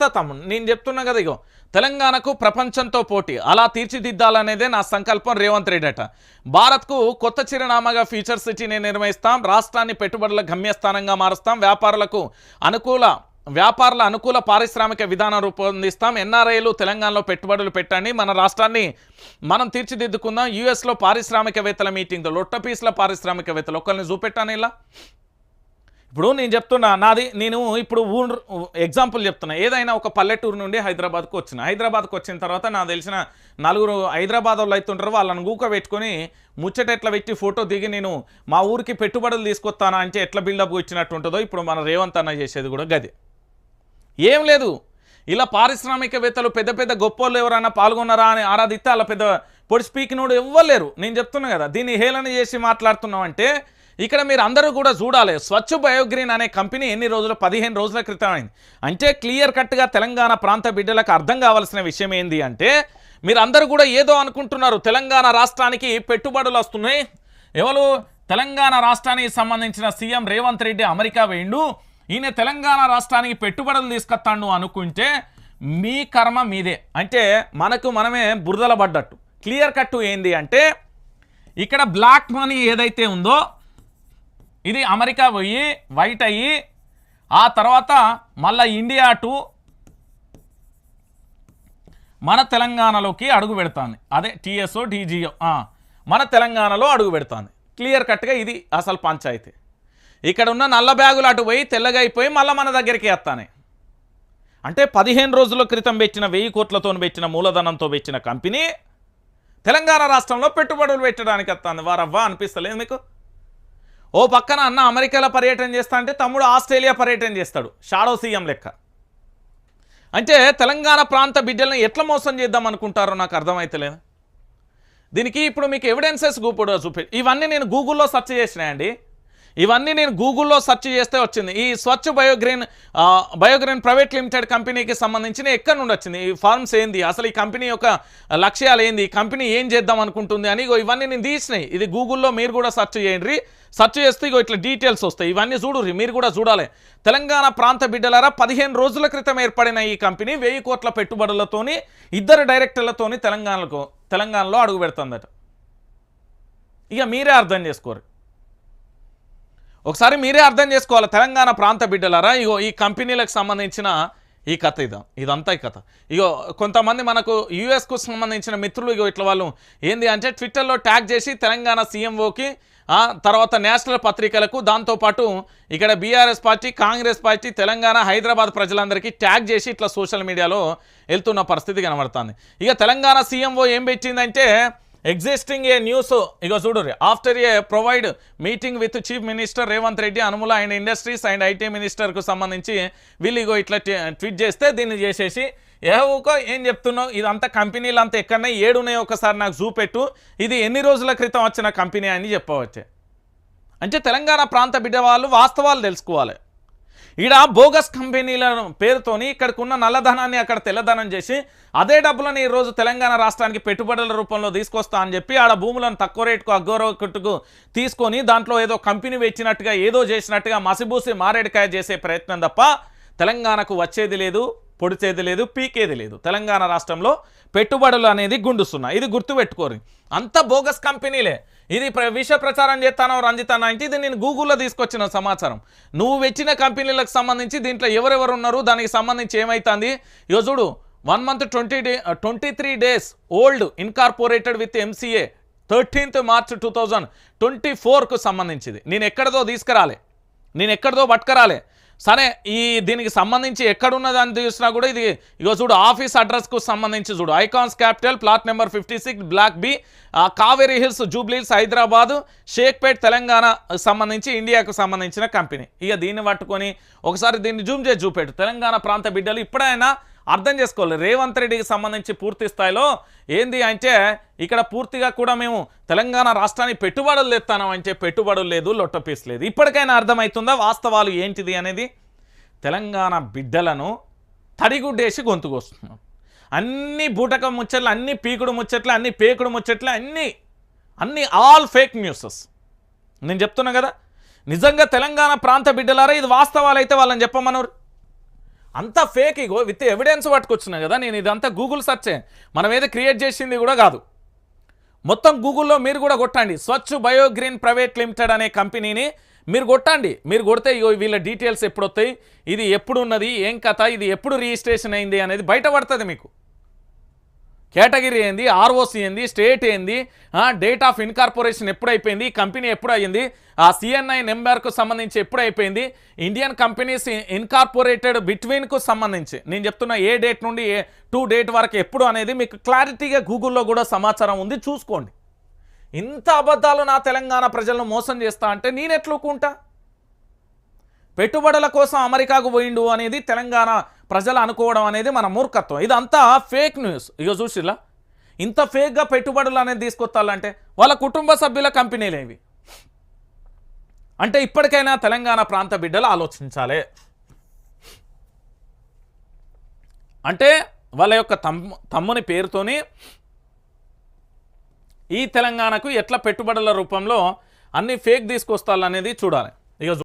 ఎంత తమ్ముడు. నేను చెప్తున్నా కదా ఇగో తెలంగాణకు ప్రపంచంతో పోటీ. అలా తీర్చిదిద్దాలనేదే నా సంకల్పం రేవంత్ రెడ్డి అట. భారత్కు కొత్త చిరునామాగా ఫ్యూచర్ సిటీని నిర్వహిస్తాం రాష్ట్రాన్ని పెట్టుబడుల గమ్యస్థానంగా మారుస్తాం వ్యాపారులకు అనుకూల వ్యాపారుల అనుకూల పారిశ్రామిక విధానం రూపొందిస్తాం. ఎన్ఆర్ఐలు తెలంగాణలో పెట్టుబడులు పెట్టండి. మన రాష్ట్రాన్ని మనం తీర్చిదిద్దుకుందాం. యూఎస్లో పారిశ్రామికవేత్తల మీటింగ్లో లొట్టపీస్ల పారిశ్రామికవేత్తలు. ఒకరిని చూపెట్టాను ఇలా. ఇప్పుడు నేను చెప్తున్నా నాది నేను ఇప్పుడు ఊరు ఎగ్జాంపుల్ చెప్తున్నా. ఏదైనా ఒక పల్లెటూరు నుండి హైదరాబాద్కు వచ్చిన హైదరాబాద్కు వచ్చిన తర్వాత నాకు తెలిసిన నలుగురు హైదరాబాద్ వాళ్ళు అవుతుంటారు వాళ్ళని గూక పెట్టుకొని ముచ్చట ఎట్లా పెట్టి ఫోటో దిగి నేను మా ఊరికి పెట్టుబడులు తీసుకొస్తానా అంటే ఎట్లా బిల్డప్ ఇచ్చినట్టు ఉంటుందో ఇప్పుడు మన రేవంత్ అన్న చేసేది కూడా గది. ఏం లేదు. ఇలా పారిశ్రామికవేత్తలు పెద్ద పెద్ద గొప్పోళ్ళు ఎవరైనా పాల్గొన్నారా అని ఆరాధిస్తే అలా పెద్ద పొడి స్పీకినోడు ఇవ్వలేరు నేను చెప్తున్నా కదా దీన్ని హేళన చేసి మాట్లాడుతున్నాం అంటే ఇక్కడ మీరు అందరూ కూడా చూడాలి. స్వచ్ఛ బయోగ్రీన్ అనే కంపెనీ ఎన్ని రోజులు? పదిహేను రోజుల క్రితం అయింది. అంటే క్లియర్ కట్గా తెలంగాణ ప్రాంత బిడ్డలకు అర్థం కావాల్సిన విషయం ఏంది అంటే మీరు అందరూ కూడా ఏదో అనుకుంటున్నారు. తెలంగాణ రాష్ట్రానికి పెట్టుబడులు వస్తున్నాయి. ఎవరు? తెలంగాణ రాష్ట్రానికి సంబంధించిన సీఎం రేవంత్ రెడ్డి అమెరికా వేయండు. ఈయన తెలంగాణ రాష్ట్రానికి పెట్టుబడులు తీసుకొస్తాడు అనుకుంటే మీ కర్మ మీదే. అంటే మనకు మనమే బురదల పడ్డట్టు. క్లియర్ కట్టు ఏంది అంటే ఇక్కడ బ్లాక్ మనీ ఏదైతే ఉందో ఇది అమెరికా పోయి వైట్ అయ్యి ఆ తర్వాత మళ్ళా ఇండియా టు మన తెలంగాణలోకి అడుగు పెడుతుంది. అదే టీఎస్ఓ డీజీఓ మన తెలంగాణలో అడుగు పెడుతుంది. క్లియర్ కట్గా ఇది అసలు పంచాయతీ. ఇక్కడ ఉన్న నల్ల బ్యాగులు అటు పోయి తెల్లగా అయిపోయి మళ్ళీ మన దగ్గరికి వస్తానే. అంటే పదిహేను రోజుల క్రితం పెట్టిన వెయ్యి కోట్లతో పెట్టిన మూలధనంతో పెట్టిన కంపెనీ తెలంగాణ రాష్ట్రంలో పెట్టుబడులు పెట్టడానికి వస్తుంది. వారవ్వా అనిపిస్తలేదు మీకు? ఓ పక్కన అన్న అమెరికాలో పర్యటన చేస్తా అంటే తమ్ముడు ఆస్ట్రేలియా పర్యటన చేస్తాడు. షాడో సీఎం లెక్క. అంటే తెలంగాణ ప్రాంత బిడ్డలను ఎట్లా మోసం చేద్దాం అనుకుంటారో నాకు అర్థమైతలేదు? దీనికి ఇప్పుడు మీకు ఎవిడెన్సెస్ గూపుడు చూపి ఇవన్నీ నేను గూగుల్లో సెర్చ్ చేసినాయండి ఇవన్నీ నేను గూగుల్లో సెర్చ్ చేస్తే వచ్చింది. ఈ Swachh Biogreen Biogreen private limited కంపెనీకి సంబంధించిన ఎక్కడి నుండి వచ్చింది? ఈ ఫార్మ్స్ ఏంది? అసలు ఈ కంపెనీ యొక్క లక్ష్యాలు ఏంది? ఈ కంపెనీ ఏం చేద్దాం అనుకుంటుంది? అని ఇగో ఇవన్నీ నేను తీసినాయి. ఇది గూగుల్లో మీరు కూడా సెర్చ్ చేయండి. సెర్చ్ చేస్తే ఇగో ఇట్లా డీటెయిల్స్ వస్తాయి. ఇవన్నీ చూడుర్రి మీరు కూడా చూడాలి. తెలంగాణ ప్రాంత బిడ్డలారా పదిహేను రోజుల క్రితం ఏర్పడిన ఈ కంపెనీ వెయ్యి కోట్ల పెట్టుబడులతోని ఇద్దరు డైరెక్టర్లతోని తెలంగాణకు తెలంగాణలో అడుగు పెడుతుందట. ఇక మీరే అర్థం చేసుకోరు. ఒకసారి మీరే అర్థం చేసుకోవాలి తెలంగాణ ప్రాంత బిడ్డలారా? ఇగో ఈ కంపెనీలకు సంబంధించిన ఈ కథ ఇదా ఇదంతా ఈ కథ. ఇగో కొంతమంది మనకు యుఎస్కు సంబంధించిన మిత్రులు ఇగో ఇట్లా వాళ్ళు ఏంది అంటే ట్విట్టర్లో ట్యాగ్ చేసి తెలంగాణ సీఎంఓకి తర్వాత నేషనల్ పత్రికలకు దాంతోపాటు ఇక్కడ BRS party Congress party Telangana Hyderabad ప్రజలందరికీ ట్యాగ్ చేసి ఇట్లా సోషల్ మీడియాలో వెళ్తున్న పరిస్థితి కనబడుతుంది. ఇక తెలంగాణ సీఎంఓ ఏం పెట్టిందంటే ఎగ్జిస్టింగ్ ఏ న్యూస్ ఇక చూడు after a provide meeting with chief minister Revanth Reddy Anumula and industries and IT మినిస్టర్కు సంబంధించి వీళ్ళు ఇగో ఇట్లా ట్వీట్ చేస్తే దీన్ని చేసేసి ఏ ఊకో ఏం చెప్తున్నావు? ఇదంతా కంపెనీలు అంతా ఎక్కడనే ఏడున్నాయో ఒకసారి నాకు చూపెట్టు ఇది ఎన్ని రోజుల క్రితం వచ్చిన కంపెనీ అని చెప్పవచ్చు. అంటే తెలంగాణ ప్రాంత బిడ్డ వాళ్ళు వాస్తవాలు తెలుసుకోవాలి. ఈడ బోగస్ కంపెనీల పేరుతోని ఇక్కడికి ఉన్న నల్లధనాన్ని అక్కడ తెల్లధనం చేసి అదే డబ్బులను ఈరోజు తెలంగాణ రాష్ట్రానికి పెట్టుబడుల రూపంలో తీసుకొస్తా అని చెప్పి ఆడ భూములను తక్కువ రేటుకు అగ్గోరకుట్టుకు తీసుకొని దాంట్లో ఏదో కంపెనీ పెట్టినట్టుగా ఏదో చేసినట్టుగా మసిబూసి మారేడుకాయ చేసే ప్రయత్నం తప్ప తెలంగాణకు వచ్చేది లేదు పొడిచేది లేదు పీకేది లేదు. తెలంగాణ రాష్ట్రంలో పెట్టుబడులు అనేది గుండుస్తున్నాయి. ఇది గుర్తుపెట్టుకోరు. అంత బోగస్ కంపెనీలే. ఇది ప్ర విష ప్రచారం చేస్తానో రంజితానా అంటే ఇది నేను గూగుల్లో తీసుకొచ్చిన సమాచారం. నువ్వు వచ్చిన కంపెనీలకు సంబంధించి దీంట్లో ఎవరెవరు ఉన్నారు దానికి సంబంధించి ఏమవుతుంది యోజుడు one month twenty day twenty three days old incorporated with MCA thirteenth March two thousand twenty ఫోర్కు సంబంధించింది. నేను ఎక్కడిదో తీసుకురాలే. నేను ఎక్కడిదో పట్టుకరాలే. సరే ఈ దీనికి సంబంధించి ఎక్కడున్నదని చూసినా కూడా ఇది ఇగో చూడు ఆఫీస్ అడ్రస్కు సంబంధించి చూడు. Icons Capital plot number fifty six block B Kaveri Hills Jubilee Hills Hyderabad Shaikpet Telangana సంబంధించి ఇండియాకు సంబంధించిన కంపెనీ. ఇక దీన్ని పట్టుకొని ఒకసారి దీన్ని జూమ్ చేసి చూపెట్టు. తెలంగాణ ప్రాంత బిడ్డలు ఇప్పుడైనా అర్థం చేసుకోవాలి. రేవంత్ రెడ్డికి సంబంధించి పూర్తి స్థాయిలో ఏంది అంటే ఇక్కడ పూర్తిగా కూడా మేము తెలంగాణ రాష్ట్రానికి పెట్టుబడులు తెస్తాను అంటే పెట్టుబడులు లేదు లొట్టపీస్ లేదు. ఇప్పటికైనా అర్థమవుతుందా? వాస్తవాలు ఏంటిది అనేది? తెలంగాణ బిడ్డలను తడిగుడ్డేసి గొంతుకొస్తున్నాం అన్ని బూటక ముచ్చట్లు అన్ని పీకుడు ముచ్చట్లు అన్ని పేకుడు ముచ్చట్లు అన్ని అన్ని ఆల్ ఫేక్ న్యూసెస్. నేను చెప్తున్నా కదా? నిజంగా తెలంగాణ ప్రాంత బిడ్డలారా? ఇది వాస్తవాలు అయితే వాళ్ళని చెప్పమన్నారు అంతా ఫేక్ ఇగో విత్ ఎవిడెన్స్ పట్టుకొచ్చినా కదా నేను ఇదంతా గూగుల్ సర్చే మనం ఏదో క్రియేట్ చేసింది కూడా కాదు. మొత్తం గూగుల్లో మీరు కూడా కొట్టండి. స్వచ్ఛ బయోగ్రీన్ ప్రైవేట్ లిమిటెడ్ అనే కంపెనీని మీరు కొట్టండి. మీరు కొడితే ఇగో వీళ్ళ డీటెయిల్స్ ఎప్పుడు వస్తాయి ఇది ఎప్పుడు ఉన్నది ఏం కథ? ఇది ఎప్పుడు రిజిస్ట్రేషన్ అయింది? అనేది బయటపడుతుంది మీకు. కేటగిరీ ఏంది? ఆర్ఓసి ఏంది? స్టేట్ ఏంది? డేట్ ఆఫ్ ఇన్కార్పొరేషన్ ఎప్పుడైపోయింది? కంపెనీ ఎప్పుడు ఆ సిఎన్ఐ నెంబర్కు సంబంధించి ఎప్పుడైపోయింది? ఇండియన్ కంపెనీస్ ఇన్కార్పొరేటెడ్ బిట్వీన్కు సంబంధించి. నేను చెప్తున్న ఏ డేట్ నుండి ఏ టూ డేట్ వరకు ఎప్పుడు అనేది మీకు క్లారిటీగా గూగుల్లో కూడా సమాచారం ఉంది. చూసుకోండి. ఇంత అబద్ధాలు నా తెలంగాణ ప్రజలను మోసం చేస్తా అంటే నేను ఎట్లుకుంటా పెట్టుబడుల కోసం అమెరికాకు పోయిండు అనేది తెలంగాణ ప్రజలు అనుకోవడం అనేది మన మూర్ఖత్వం. ఇదంతా ఫేక్ న్యూస్ ఇక చూసిలా ఇంత ఫేక్గా పెట్టుబడులు అనేది తీసుకొస్తాలంటే వాళ్ళ కుటుంబ సభ్యుల కంపెనీలు ఇవి అంటే ఇప్పటికైనా తెలంగాణ ప్రాంత బిడ్డలు ఆలోచించాలి. అంటే వాళ్ళ యొక్క తమ్ము తమ్ముని పేరుతోని ఈ తెలంగాణకు ఎట్లా పెట్టుబడుల రూపంలో అన్ని ఫేక్ తీసుకొస్తాలనేది చూడాలి.